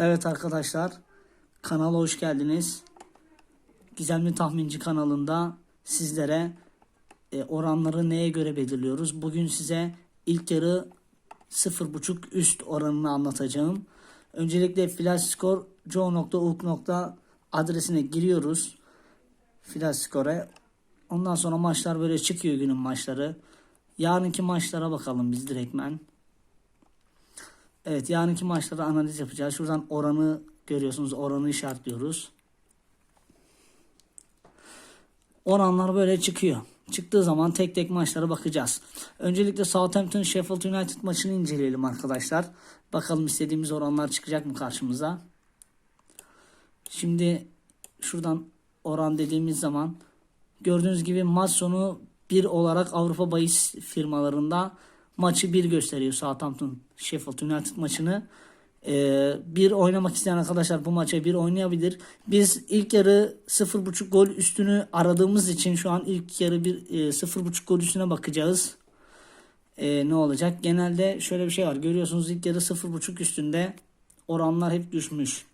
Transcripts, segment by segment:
Evet arkadaşlar, kanala hoş geldiniz. Gizemli Tahminci kanalında sizlere e, oranları neye göre belirliyoruz? Bugün size ilk yarı 0.5 üst oranını anlatacağım. Öncelikle joe.uk. adresine giriyoruz. Flash score'a. Ondan sonra maçlar böyle çıkıyor günün maçları. Yarınki maçlara bakalım biz direktmen. Evet yarınki maçlarda analiz yapacağız. Şuradan oranı görüyorsunuz. Oranı işaretliyoruz. Oranlar böyle çıkıyor. Çıktığı zaman tek tek maçlara bakacağız. Öncelikle Southampton Sheffield United maçını inceleyelim arkadaşlar. Bakalım istediğimiz oranlar çıkacak mı karşımıza. Şimdi şuradan oran dediğimiz zaman gördüğünüz gibi maç sonu 1 olarak Avrupa bahis firmalarında maçı 1 gösteriyor Southampton Sheffield United maçını. Ee, bir oynamak isteyen arkadaşlar bu maça bir oynayabilir. Biz ilk yarı 0.5 gol üstünü aradığımız için şu an ilk yarı bir e, 0.5 gol üstüne bakacağız. Ee, ne olacak? Genelde şöyle bir şey var. Görüyorsunuz ilk yarı 0.5 üstünde oranlar hep düşmüş.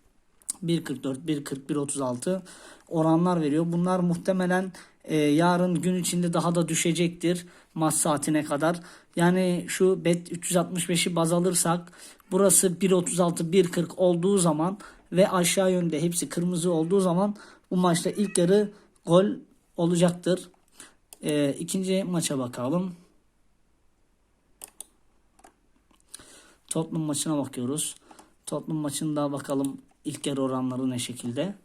1.44, 1.40, 1.36 oranlar veriyor. Bunlar muhtemelen e, yarın gün içinde daha da düşecektir maç saatine kadar. Yani şu bet 365'i baz alırsak burası 1.36, 1.40 olduğu zaman ve aşağı yönde hepsi kırmızı olduğu zaman bu maçta ilk yarı gol olacaktır. E, ikinci maça bakalım. Tottenham maçına bakıyoruz. Tottenham maçında bakalım ilk yarı oranları ne şekilde.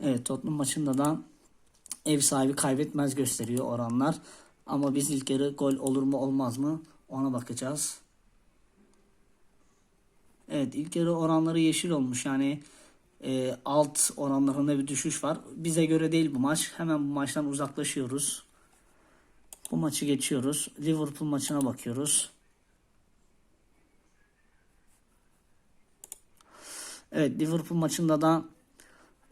Evet Tottenham maçında da ev sahibi kaybetmez gösteriyor oranlar. Ama biz ilk yarı gol olur mu olmaz mı ona bakacağız. Evet ilk yarı oranları yeşil olmuş yani e, alt oranlarında bir düşüş var. Bize göre değil bu maç. Hemen bu maçtan uzaklaşıyoruz. Bu maçı geçiyoruz. Liverpool maçına bakıyoruz. Evet Liverpool maçında da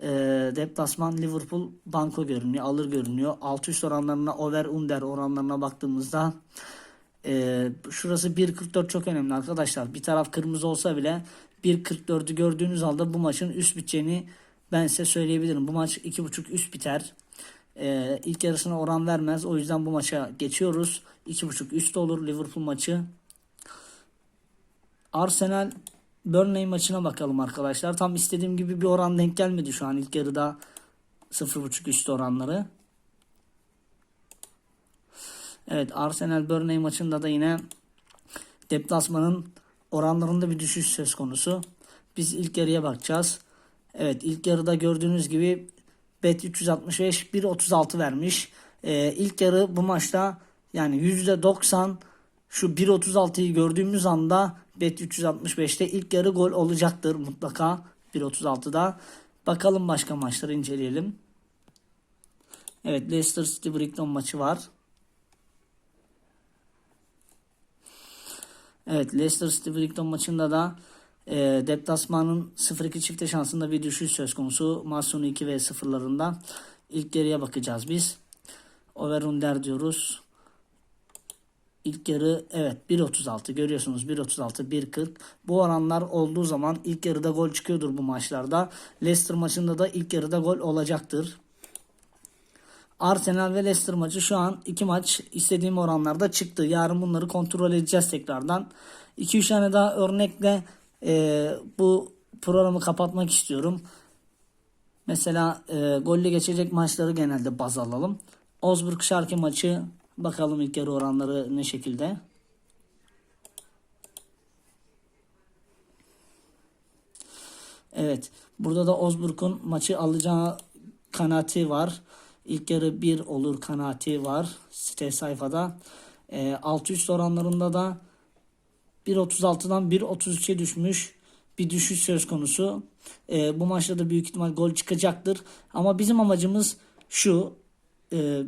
e, deplasman Liverpool banko görünüyor, alır görünüyor. Alt üst oranlarına over under oranlarına baktığımızda e, şurası 1.44 çok önemli arkadaşlar. Bir taraf kırmızı olsa bile 1.44'ü gördüğünüz halde bu maçın üst biteceğini ben size söyleyebilirim. Bu maç 2.5 üst biter. E, ilk yarısına oran vermez. O yüzden bu maça geçiyoruz. 2.5 üst olur Liverpool maçı. Arsenal Burnley maçına bakalım arkadaşlar. Tam istediğim gibi bir oran denk gelmedi şu an ilk yarıda 0.5 üstü oranları. Evet Arsenal Burnley maçında da yine deplasmanın oranlarında bir düşüş söz konusu. Biz ilk yarıya bakacağız. Evet ilk yarıda gördüğünüz gibi Bet 365 1.36 vermiş. Ee, ilk yarı bu maçta yani %90 şu 1.36'yı gördüğümüz anda Bet 365'te ilk yarı gol olacaktır mutlaka 1.36'da. Bakalım başka maçları inceleyelim. Evet Leicester City Brighton maçı var. Evet Leicester City Brighton maçında da e, deplasmanın 0-2 çifte şansında bir düşüş söz konusu. Maç sonu 2 ve 0'larında. İlk yarıya bakacağız biz. Over under diyoruz. İlk yarı evet 1.36 görüyorsunuz 1.36 1.40 bu oranlar olduğu zaman ilk yarıda gol çıkıyordur bu maçlarda. Leicester maçında da ilk yarıda gol olacaktır. Arsenal ve Leicester maçı şu an iki maç istediğim oranlarda çıktı. Yarın bunları kontrol edeceğiz tekrardan. 2-3 tane daha örnekle e, bu programı kapatmak istiyorum. Mesela e, golle geçecek maçları genelde baz alalım. Osburg Şarkı maçı Bakalım ilk yarı oranları ne şekilde. Evet. Burada da Osburg'un maçı alacağı kanaati var. İlk yarı 1 olur kanaati var site sayfada. E, alt üst oranlarında da 1.36'dan 1.33'e düşmüş bir düşüş söz konusu. E, bu maçta da büyük ihtimal gol çıkacaktır. Ama bizim amacımız şu e,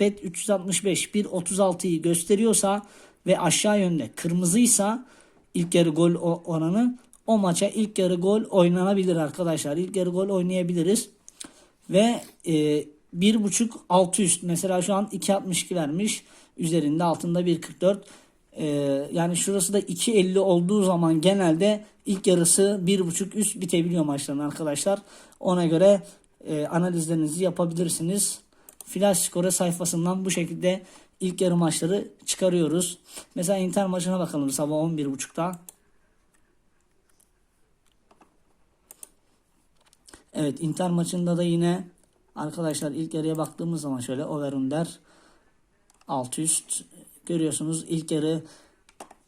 bet 365 1.36'yı gösteriyorsa ve aşağı yönde kırmızıysa ilk yarı gol oranı o maça ilk yarı gol oynanabilir arkadaşlar. İlk yarı gol oynayabiliriz. Ve e, 1.5 altı üst mesela şu an 2.62 vermiş. Üzerinde altında 1.44. Ee, yani şurası da 2.50 olduğu zaman genelde ilk yarısı 1.5 üst bitebiliyor maçların arkadaşlar. Ona göre e, analizlerinizi yapabilirsiniz. Flash Score sayfasından bu şekilde ilk yarı maçları çıkarıyoruz. Mesela Inter maçına bakalım sabah 11.30'da. Evet Inter maçında da yine arkadaşlar ilk yarıya baktığımız zaman şöyle over under alt üst görüyorsunuz ilk yarı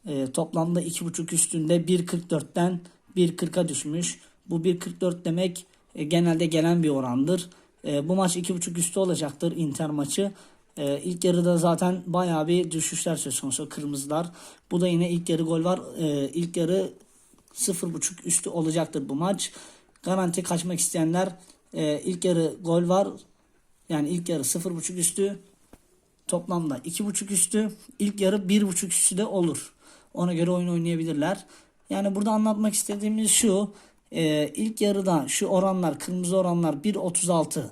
e, toplamda 2.5 üstünde 1.44'ten 1.40'a düşmüş. Bu 1.44 demek e, genelde gelen bir orandır. E, bu maç 2.5 üstü olacaktır Inter maçı. E, ilk yarıda zaten bayağı bir düşüşler söz konusu kırmızılar. Bu da yine ilk yarı gol var. E, ilk yarı 0.5 üstü olacaktır bu maç. Garanti kaçmak isteyenler e, ilk yarı gol var. Yani ilk yarı 0.5 üstü toplamda 2.5 üstü ilk yarı 1.5 üstü de olur. Ona göre oyun oynayabilirler. Yani burada anlatmak istediğimiz şu. E, ilk yarıda şu oranlar kırmızı oranlar 1.36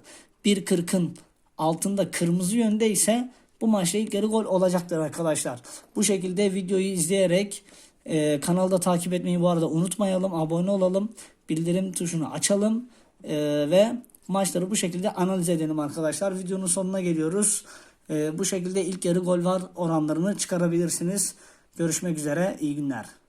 1.40'ın altında kırmızı yönde ise bu maçta ilk yarı gol olacaktır arkadaşlar. Bu şekilde videoyu izleyerek e, kanalda takip etmeyi bu arada unutmayalım. Abone olalım. Bildirim tuşunu açalım. E, ve maçları bu şekilde analiz edelim arkadaşlar. Videonun sonuna geliyoruz. E, bu şekilde ilk yarı gol var oranlarını çıkarabilirsiniz. Görüşmek üzere. İyi günler.